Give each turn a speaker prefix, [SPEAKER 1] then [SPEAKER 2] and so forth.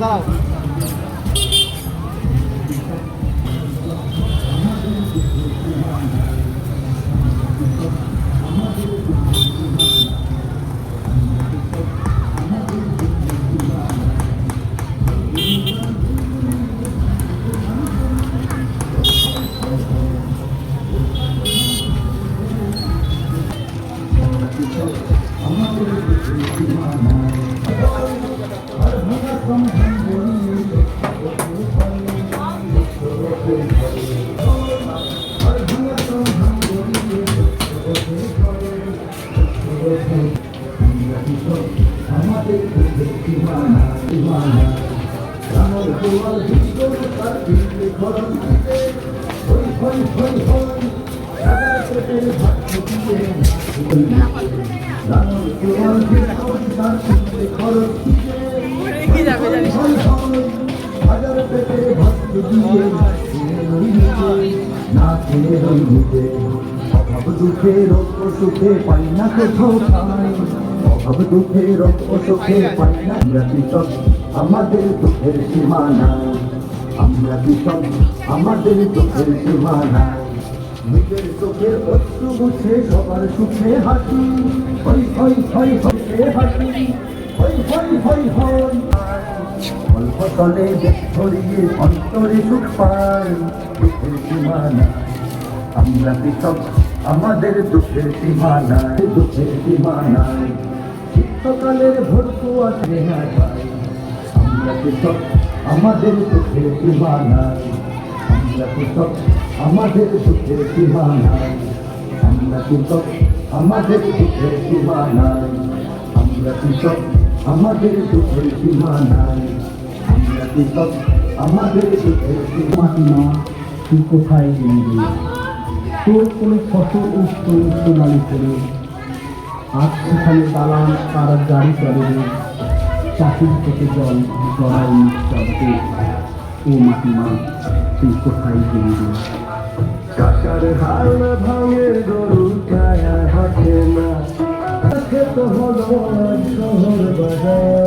[SPEAKER 1] দাঁড়াও Hoi, hoi, hoi, hoi.
[SPEAKER 2] অভাব দুঃখে রক্ত সুখে পাই না কোথাও ঠাঁই অভাব দুঃখে রক্ত সুখে পাই না আমরা কৃষক আমাদের দুঃখের সীমা নাই আমরা কৃষক আমাদের দুঃখের সীমা নাই নিজের চোখের অশ্রু মুছে সবার সুখে হাসি। হই হই হই হই হাসি। হই হই হই হই। অল্প তলে ছড়িয়ে অন্তরে সুখ পাই। দুঃখের সীমা নাই আমরা কৃষক আমাদের দুঃখের সীমা নাই দুঃখের সীমা নাই শীতকালের স্নেহা পাই। আমরা কৃষক আমাদের দুঃখের সীমা নাই আমরা কৃষক আমাদের দুঃখের সীমা নাই। আমরা কৃষক আমাদের দুঃখের সীমা নাই। আমরা কৃষক আমাদের দুঃখের সীমা নাই। আমরা কৃষক আমাদের দুঃখের সীমা না তুই কোথায় গেলি তোর কোনো ফসল উচ্চ বাড়ি করে আজ সেখানে দালান তার গাড়ি চলে। রে চাষির থেকে জল জড়াই চলতে ও মাটিমা তুই কোথায় গিয়ে রে চাষার হাল ভাঙে গরু ছায়া হাঁটে না। হলো শহর বাজার।